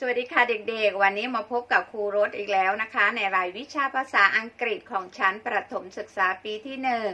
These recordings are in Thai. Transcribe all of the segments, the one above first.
สวัสดีค่ะเด็กๆ วันนี้มาพบกับครูรถอีกแล้วนะคะ ในรายวิชาภาษาอังกฤษของชั้นประถมศึกษาปีที่หนึ่ง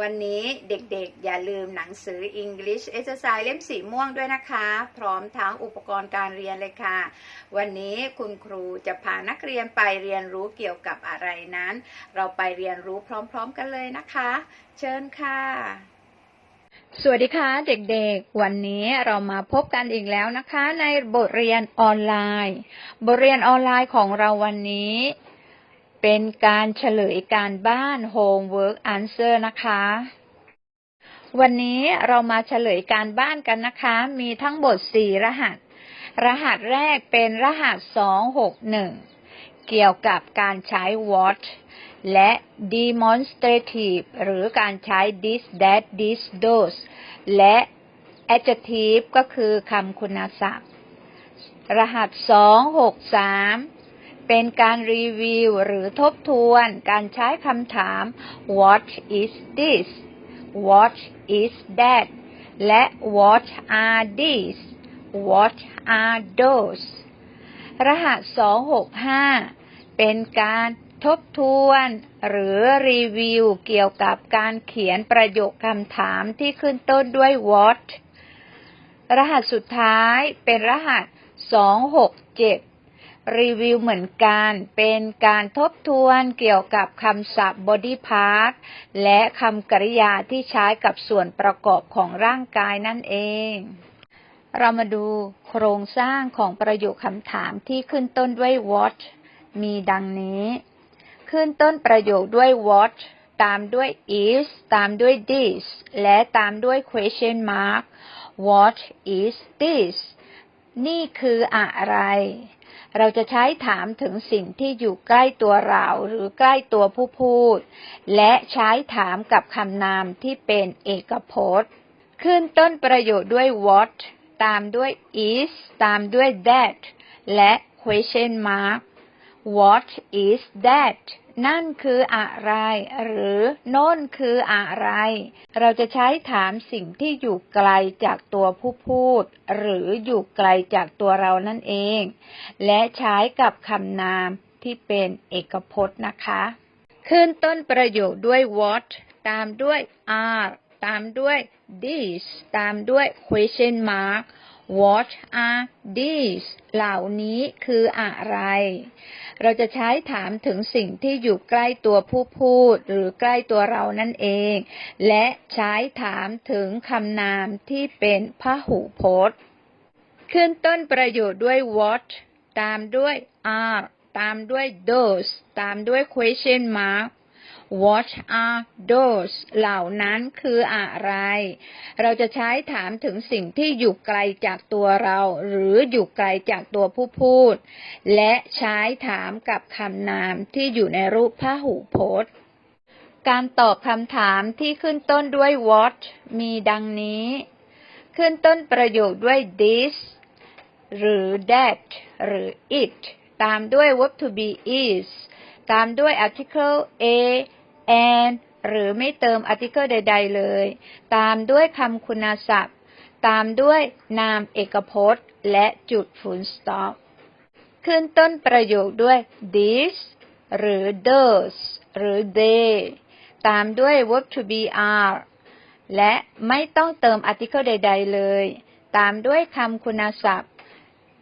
วันนี้เด็กๆ อย่าลืมหนังสือ English Exercise เล่มสีม่วงด้วยนะคะ พร้อมทั้งอุปกรณ์การเรียนเลยค่ะ วันนี้คุณครูจะพานักเรียนไปเรียนรู้เกี่ยวกับอะไรนั้น เราไปเรียนรู้พร้อมๆกันเลยนะคะ เชิญค่ะ สวัสดีค่ะเด็กๆ วันนี้เรามาพบกันอีกแล้วนะคะ ในบทเรียนออนไลน์ บทเรียนออนไลน์ของเราวันนี้ เป็นการเฉลยการบ้าน homework answer นะคะ วันนี้เรามาเฉลยการบ้านกันนะคะ มีทั้งหมด4รหัส รหัสแรกเป็นรหัส261เกี่ยวกับการใช้ what และ demonstrative หรือการใช้ this that this those และ adjective ก็คือคำคุณศัพท์ รหัส 263 เป็นการรีวิวหรือทบทวน การใช้คำถาม what is this what is that และ what are these what are those รหัส 265 เป็นการ ทบทวนหรือรีวิวเกี่ยวกับการเขียนประโยคคำถามที่ขึ้นต้นด้วย what รหัสสุดท้ายเป็นรหัส 267 รีวิวเหมือนกันเป็นการทบทวนเกี่ยวกับคำศัพท์ body part และคำกริยาที่ใช้กับส่วนประกอบของร่างกายนั่นเอง เรามาดูโครงสร้างของประโยคคำถามที่ขึ้นต้นด้วย what มีดังนี้ ขึ้นต้นประโยคด้วย what ตามด้วย is ตามด้วย this และตามด้วย question mark what is this นี่คืออะไร เราจะใช้ถามถึงสิ่งที่อยู่ใกล้ตัวเราหรือใกล้ตัวผู้พูด และใช้ถามกับคำนามที่เป็นเอกพจน์ ขึ้นต้นประโยคด้วย what ตามด้วย is ตามด้วย that และ question mark what is that นั่นคืออะไร หรือโน่นคืออะไร เราจะใช้ถามสิ่งที่อยู่ไกลจากตัวผู้พูด หรืออยู่ไกลจากตัวเรานั่นเอง และใช้กับคำนามที่เป็นเอกพจน์นะคะ ขึ้นต้นประโยคด้วย what ตามด้วย are ตามด้วย this ตามด้วย question mark what are these เหล่านี้คืออะไร เราจะใช้ถามถึงสิ่งที่อยู่ใกล้ตัวผู้พูด หรือใกล้ตัวเรานั่นเอง และใช้ถามถึงคำนามที่เป็นพหูพจน์ ขึ้นต้นประโยชน์ด้วย what ตามด้วย are ตามด้วย those ตามด้วย question mark what are those เหล่านั้นคืออะไร เราจะใช้ถามถึงสิ่งที่อยู่ไกลจากตัวเรา หรืออยู่ไกลจากตัวผู้พูด และใช้ถามกับคำนามที่อยู่ในรูปพหูพจน์ การตอบคำถามที่ขึ้นต้นด้วย what มีดังนี้ ขึ้นต้นประโยคด้วย this หรือ that หรือ it ตามด้วย verb to be is ตามด้วย article a and หรือไม่เติม article ใด ๆ เลย ตามด้วยคำคุณศัพท์ ตามด้วยนามเอกพจน์ และจุด full stop ขึ้นต้นประโยคด้วย this หรือ those หรือ they ตามด้วย verb to be are และไม่ต้องเติม article ใด ๆ เลย ตามด้วยคำคุณศัพท์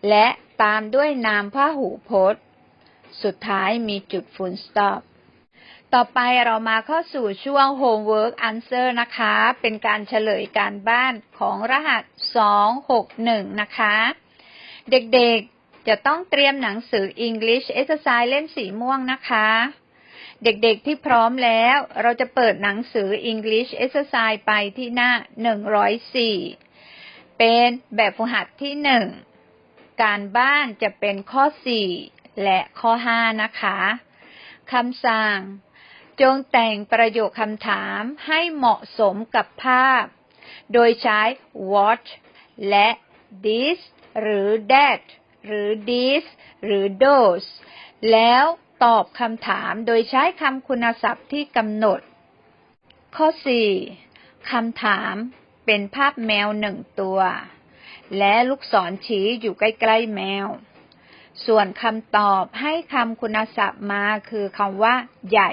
และตามด้วยนามพหูพจน์ สุดท้ายมีจุด full stop ต่อไปเรามาเข้าสู่ช่วง homework answer นะคะ เป็นการเฉลยการบ้านของรหัส 261 นะคะ เด็กๆจะต้องเตรียมหนังสือ English Exercise เล่มสีม่วงนะคะ เด็กๆที่พร้อมแล้ว เราจะเปิดหนังสือ English Exercise ไปที่หน้า 104 เป็นแบบฝึกหัดที่ 1 การบ้านจะเป็นข้อ 4 และข้อ5นะคะคำสั่ง จงแต่งประโยคคำถามให้เหมาะสมกับภาพ โดยใช้ what และ this หรือ that หรือ this หรือ those แล้วตอบคำถามโดยใช้คำคุณศัพท์ที่กำหนด ข้อ 4 คำถามเป็นภาพแมวหนึ่งตัว และลูกศรชี้อยู่ใกล้ ๆ แมว ส่วนคำตอบให้คำคุณศัพท์มาคือคำว่า ใหญ่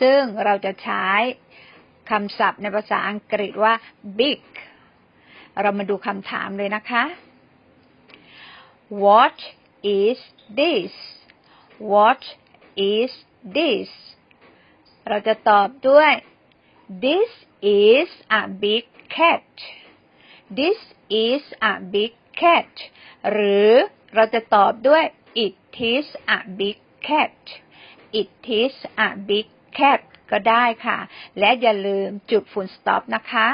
ซึ่งเราจะใช้คำศัพท์ในภาษาอังกฤษว่า big เรามาดูคำถามเลยนะคะ What is this What is this เราจะตอบด้วย This is a big cat This is a big cat หรือ เราจะตอบด้วย It is a big cat It is a big cat ก็ได้ค่ะ และอย่าลืมจุดฝุ่นสต็อปนะคะ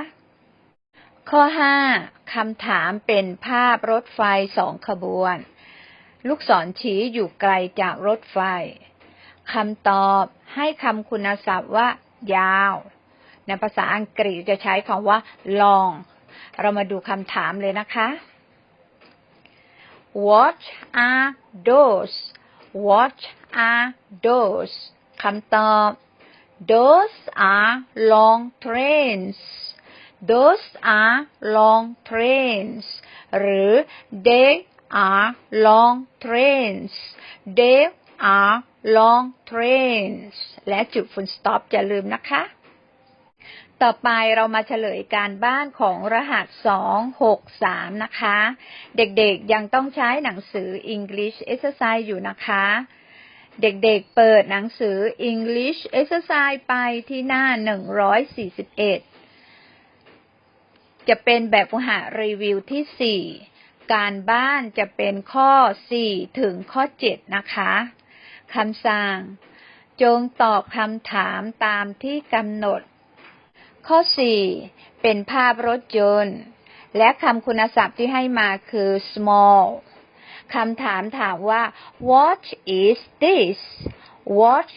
ข้อ 5 คำถามเป็นภาพรถไฟสองขบวน ลูกศรชี้อยู่ไกลจากรถไฟ คำตอบให้คำคุณศัพท์ว่า ยาว ในภาษาอังกฤษจะใช้คำว่า long เรามาดูคำถามเลยนะคะ What are those What are those คำตอบ Those are long trains Those are long trains หรือ They are long trains They are long trains และจุดฟุนสต็อปอย่าลืมนะคะ ต่อไปเรามาเฉลยการบ้านของรหัส 263 นะคะ เด็กๆยังต้องใช้หนังสือ English Exercise อยู่นะคะ เด็กๆเปิดหนังสือ English Exercise ไปที่หน้า 141 จะเป็นแบบฝึกหัดรีวิวที่ 4 การบ้านจะเป็นข้อ 4 ถึงข้อ 7 นะคะคำสั่ง จงตอบคำถามตามที่กำหนด ข้อ 4 เป็นภาพรถยนต์ และคำคุณศัพท์ที่ให้มาคือ small คำถามถามว่า what is this what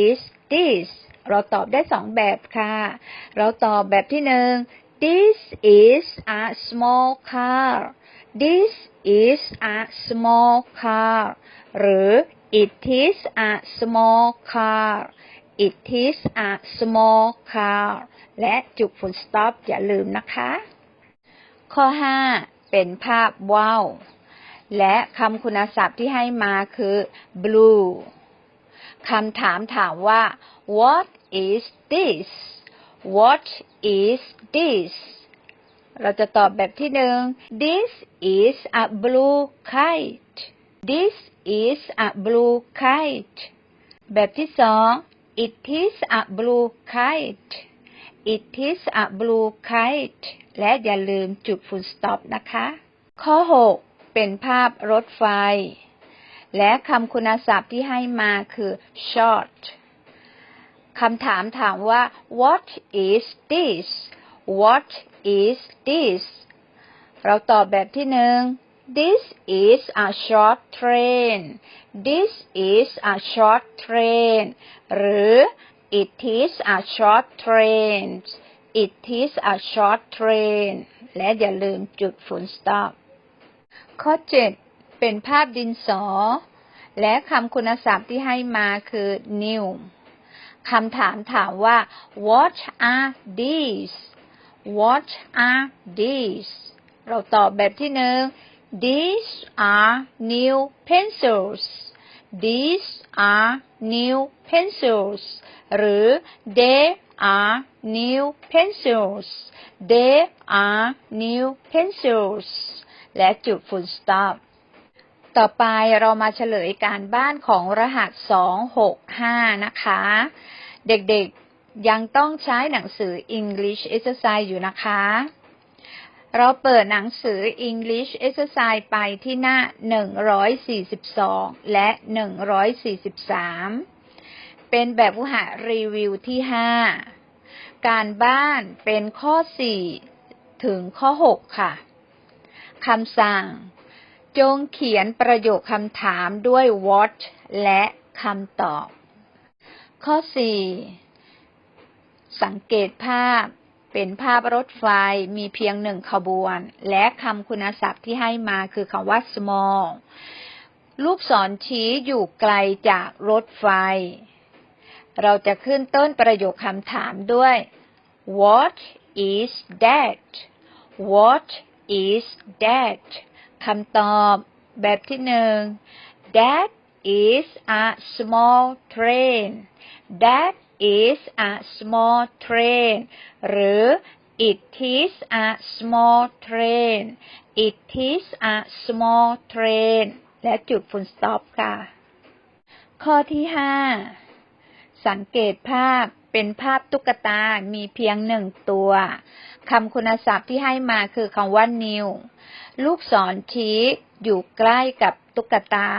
is this เราตอบได้สองแบบค่ะ เราตอบแบบที่หนึ่ง this is a small car this is a small car หรือ it is a small car it is a small car และจุดฝุ่น stop อย่าลืมนะคะ ข้อ 5 เป็นภาพว่าวและคำคุณศัพท์ที่ให้มาคือ blue คำถามถามว่า what is this what is this เราจะตอบแบบที่หนึ่ง this is a blue kite this is a blue kite แบบที่สอง it is a blue kite it is a blue kite และอย่าลืมจุด full stop นะคะ ข้อ 6 เป็นภาพรถไฟ และคำคุณศัพท์ที่ให้มาคือ short คำถามถามว่า what is this what is this เราตอบแบบที่หนึ่ง this is a short train this is a short train หรือ it is a short train it is a short train และอย่าลืมจุด full stop ข้อ 7 เป็นภาพดินสอ และคำคุณศัพท์ที่ให้มาคือ new คำถามถามว่า what are these what are these เราตอบแบบที่หนึ่ง these are new pencils these are new pencils หรือ they are new pencils they are new pencils และจุด full stop ต่อไปเรามาเฉลยการบ้านของรหัส 265 นะคะ เด็กๆยังต้องใช้หนังสือ English Exercise อยู่นะคะ เราเปิดหนังสือ English Exercise ไปที่หน้า 142 และ 143 เป็นแบบผู้หารีวิวที่ 5 การบ้านเป็นข้อ 4 ถึงข้อ 6 ค่ะ คำสั่ง จงเขียนประโยคคำถามด้วย what และคำตอบ ข้อ 4 สังเกตภาพ เป็นภาพรถไฟมีเพียงหนึ่งขบวน และคำคุณศัพท์ที่ให้มาคือคำว่า small ลูกศรชี้อยู่ไกลจากรถไฟ เราจะขึ้นต้นประโยคคำถามด้วย what is that what is that คำตอบแบบที่หนึ่ง That is a small train That is a small train หรือ It is a small train It is a small train และจุด full stop ค่ะ ข้อที่ห้าสังเกตภาพเป็นภาพตุ๊กตา มีเพียงหนึ่งตัว คำคุณศัพท์ที่ให้มาคือคำว่า new ลูกศรชี้อยู่ใกล้กับตุ๊กตา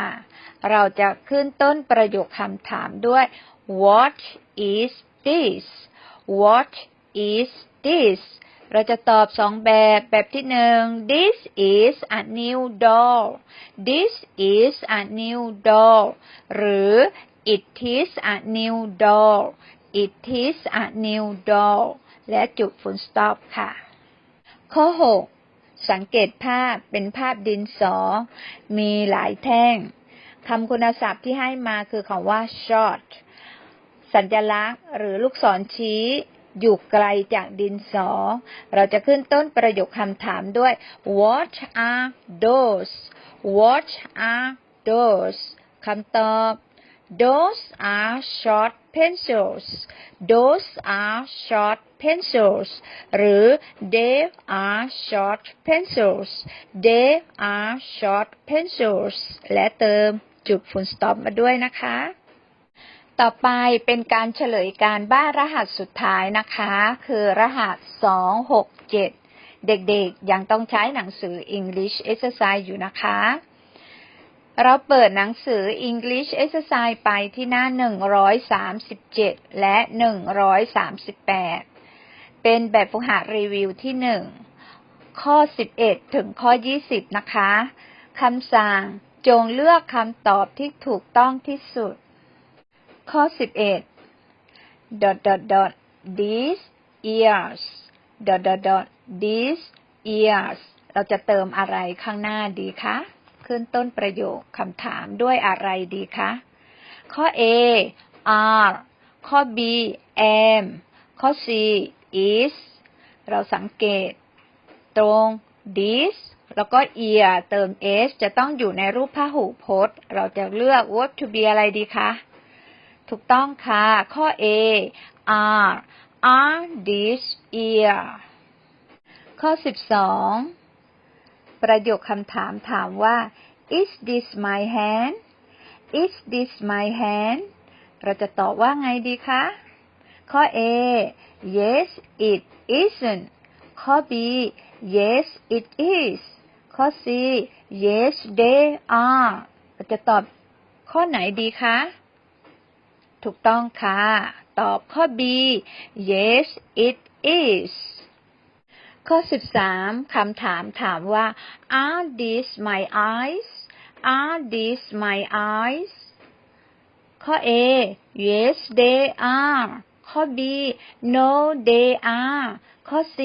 เราจะขึ้นต้นประโยคคำถามด้วย what is this what is this เราจะตอบสองแบบ แบบที่หนึ่ง this is a new doll this is a new doll หรือ it is a new doll it is a new doll และจุด full stop ค่ะ ข้อ 6 สังเกตภาพเป็นภาพดินสอ มีหลายแท่ง คำคุณศัพท์ที่ให้มาคือคำว่า short สัญลักษณ์ หรือลูกศรชี้อยู่ไกลจากดินสอ เราจะขึ้นต้นประโยคคำถามด้วย what are those what are those คำตอบ those are short pencils those are short pencils หรือ they are short pencils they are short pencils และเติมจุด full stop มาด้วยนะคะ ต่อไปเป็นการเฉลยการบ้านรหัสสุดท้ายนะคะ คือรหัส 267 เด็กๆ ยังต้องใช้หนังสือ English Exercise อยู่นะคะ เราเปิดหนังสือ English Exercise ไปที่หน้า 137 และ 138 เป็นแบบฝึกหัดรีวิวที่ 1 ข้อ 11 ถึงข้อ 20 นะคะ คำสั่งจงเลือกคำตอบที่ถูกต้องที่สุด ข้อ 11 dot dot dot these ears dot dot dot these ears เราจะเติมอะไรข้างหน้าดีคะ ขึ้นต้นประโยคคำถามด้วยอะไรดีคะ ข้อ A are ข้อ B am ข้อ C is เราสังเกต ตรง this แล้วก็ ear เติม s จะต้องอยู่ในรูปพหูพจน์ เราจะเลือก verb to be อะไรดีคะ ถูกต้องค่ะ ข้อ A are are this ear ข้อ 12 ประโยคคำถามถามว่า is this my hand is this my hand เราจะตอบว่าไงดีคะ ข้อ A yes it isn't ข้อ B yes it is ข้อ C yes they are เราจะตอบข้อไหนดีคะ ถูกต้องค่ะ ตอบข้อ B yes it is ข้อ 13 คำถามถามว่า are these my eyes are these my eyes ข้อ A yes they are ข้อ B no they are ข้อ C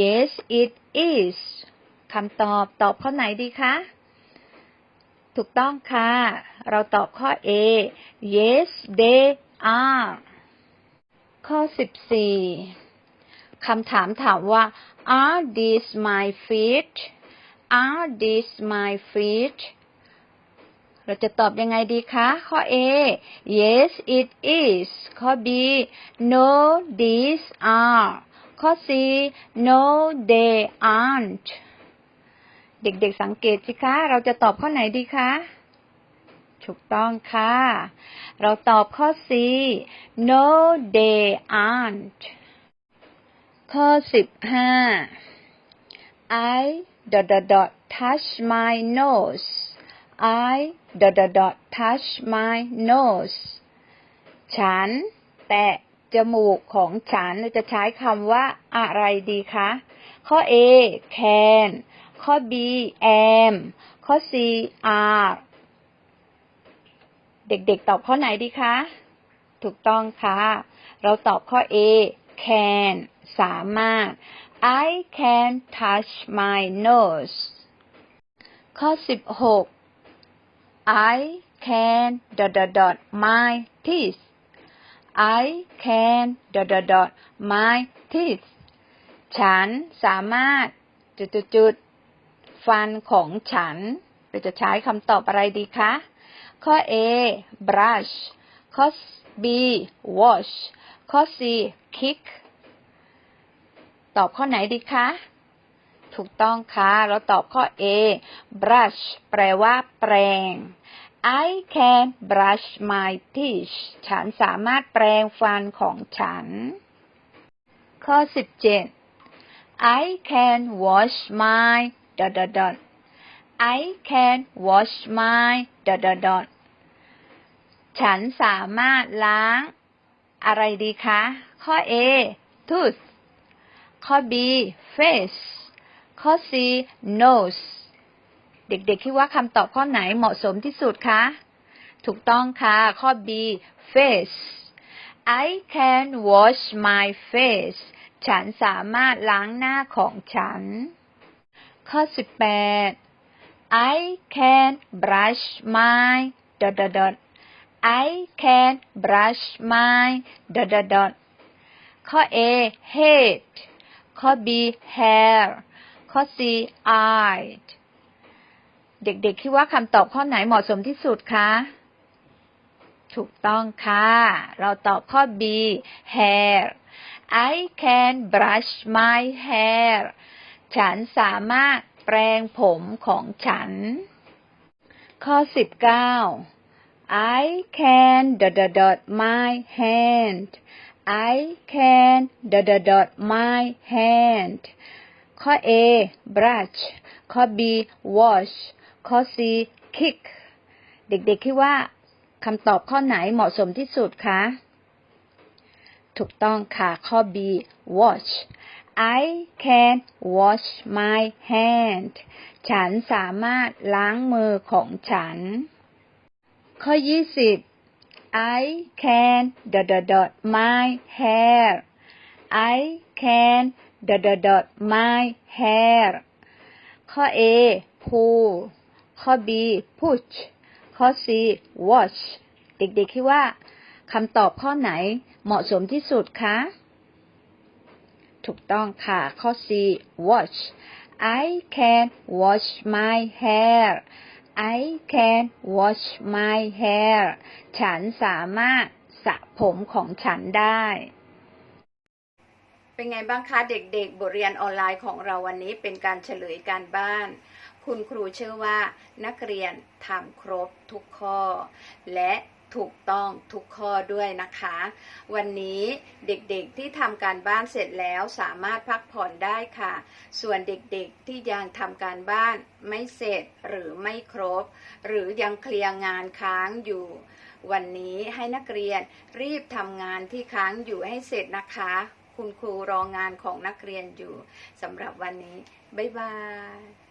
yes it is คำตอบตอบข้อไหนดีคะ ถูกต้องค่ะ เราตอบข้อ A yes they are ข้อ 14 คำถามถามว่า are these my feet are these my feet เราจะตอบยังไงดีคะ ข้อ A yes it is ข้อ B no these are ข้อ C no they aren't เด็กๆสังเกตสิคะ เราจะตอบข้อไหนดีคะ ถูกต้องค่ะ เราตอบข้อ C no they aren't ข้อ15 I dot dot dot touch my nose I dot dot dot touch my nose ฉัน แตะจมูกของฉันเราจะใช้คำว่าอะไรดีคะ ข้อ A can ข้อ B am ข้อ C are เด็กๆ ตอบข้อไหนดีคะ ถูกต้องค่ะ เราตอบข้อ A can สามารถ I can touch my nose ข้อ 16 I can dot dot dot my teeth I can dot dot dot my teeth ฉันสามารถจุดจุดๆๆ ฟันของฉัน เราจะใช้คำตอบอะไรดีคะ ข้อ A brush ข้อ B wash ข้อ C kick ตอบข้อไหนดีคะ ถูกต้องค่ะ เราตอบข้อ A brush แปลว่า แปรง I can brush my teeth ฉันสามารถแปรงฟันของฉัน ข้อ 17 I can wash my dot dot dot I can wash my dot dot dot ฉันสามารถล้าง อะไรดีคะ ข้อ A tooth ข้อ B face ข้อ C nose เด็กๆคิดว่าคำตอบข้อไหนเหมาะสมที่สุดคะ ถูกต้องค่ะ ข้อ B face I can wash my face ฉันสามารถล้างหน้าของฉัน ข้อ18 I can brush my dot dot dot I can brush my dot dot dot ข้อ A head ข้อ B hair ข้อ C eye เด็กๆคิดว่าคำตอบข้อไหนเหมาะสมที่สุดคะ ถูกต้องค่ะ เราตอบข้อ B hair I can brush my hair ฉันสามารถแปรงผมของฉัน ข้อ19 I can dot dot dot my hand I can dot dot dot my hand ข้อ A brush ข้อ B wash ข้อ C kick เด็กๆคิดว่าคำตอบข้อไหนเหมาะสมที่สุดคะ ถูกต้องค่ะ ข้อ B wash I can wash my hand ฉันสามารถล้างมือของฉัน ข้อ 20 I can dot dot dot my hair I can dot dot dot my hair ข้อ A pull ข้อ B push ข้อ C wash เด็กๆคิดว่าคำตอบข้อไหนเหมาะสมที่สุดคะ ถูกต้องค่ะ ข้อ C wash I can wash my hair I can wash my hair ฉันสามารถสระผมของฉันได้ เป็นไงบ้างคะเด็กๆ บทเรียนออนไลน์ของเราวันนี้เป็นการเฉลยการบ้าน คุณครูเชื่อว่านักเรียนทำครบทุกข้อ และ ถูกต้องทุกข้อด้วยนะคะ วันนี้เด็กๆที่ทำการบ้านเสร็จแล้วสามารถพักผ่อนได้ค่ะ ส่วนเด็กๆที่ยังทำการบ้านไม่เสร็จหรือไม่ครบ หรือยังเคลียร์งานค้างอยู่ วันนี้ให้นักเรียนรีบทำงานที่ค้างอยู่ให้เสร็จนะคะ คุณครูรองานของนักเรียนอยู่สำหรับวันนี้ บ๊ายบาย